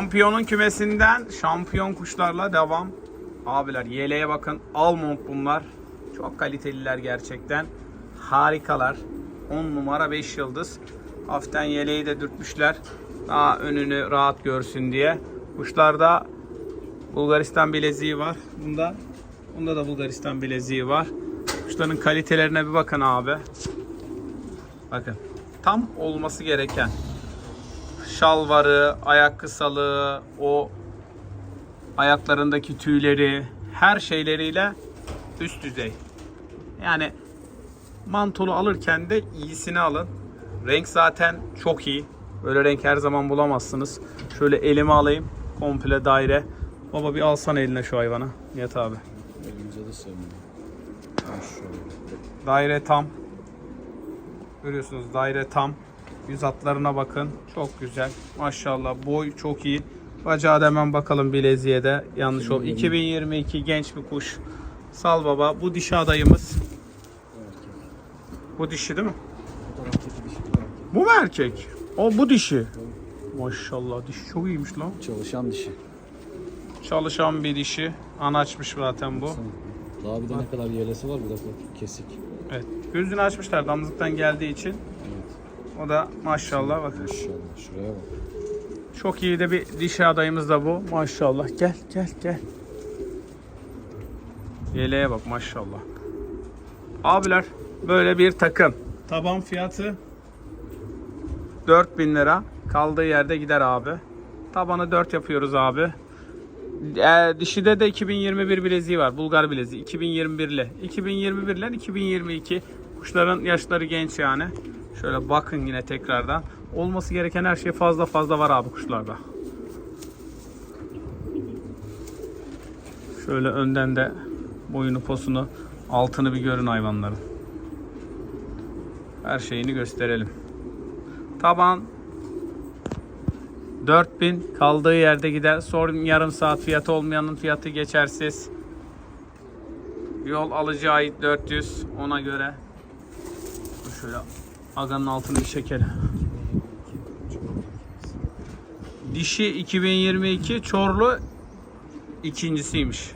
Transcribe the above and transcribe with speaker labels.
Speaker 1: Şampiyonun kümesinden şampiyon kuşlarla devam. Abiler yeleğe bakın. Almond bunlar. Çok kaliteliler gerçekten. Harikalar. 10 numara 5 yıldız. Hafiften yeleği de dürtmüşler. Daha önünü rahat görsün diye. Kuşlarda Bulgaristan bileziği var. Bunda bunda da Bulgaristan bileziği var. Kuşların kalitelerine bir bakın abi. Bakın. Tam olması gereken şalvarı, ayak kısalığı, o ayaklarındaki tüyleri, her şeyleriyle üst düzey. Yani mantolu alırken de iyisini alın. Renk zaten çok iyi. Böyle renk her zaman bulamazsınız. Şöyle elime alayım. Komple daire. Baba bir alsan eline şu hayvana. Yat abi.
Speaker 2: Elimize de sevmiyor.
Speaker 1: Daire tam. Görüyorsunuz daire tam. Yüz hatlarına bakın. Çok güzel. Maşallah boy çok iyi. Bacağı da hemen bakalım bileziğe de. Yanlış ol. 2022 genç bir kuş. Sal baba. Bu dişi adayımız. Bu dişi değil mi? Bu mu erkek? O bu dişi. Maşallah dişi çok iyiymiş lan.
Speaker 2: Çalışan dişi.
Speaker 1: Çalışan bir dişi. Anaçmış zaten bu.
Speaker 2: Daha bir de ne kadar yelesi var bir de kesik.
Speaker 1: Evet. Gözünü açmışlar damızlıktan geldiği için. O da maşallah bakın.
Speaker 2: Maşallah. Şuraya bak.
Speaker 1: Çok iyi de bir dişi adayımız da bu. Maşallah. Gel gel gel. Yeleğe bak maşallah. Abiler böyle bir takım. Taban fiyatı 4000 lira. Kaldığı yerde gider abi. Tabanı 4 yapıyoruz abi. Ee, dişide de 2021 bileziği var. Bulgar bileziği. 2021'li. 2021 ile 2022. Kuşların yaşları genç yani. Şöyle bakın yine tekrardan. Olması gereken her şey fazla fazla var abi kuşlarda. Şöyle önden de boyunu posunu altını bir görün hayvanların. Her şeyini gösterelim. Taban 4000 kaldığı yerde gider. Sorun yarım saat fiyatı olmayanın fiyatı geçersiz. Yol alıcı ait 400 ona göre. Şöyle aganın altını çekelim. Dişi 2022 Çorlu ikincisiymiş.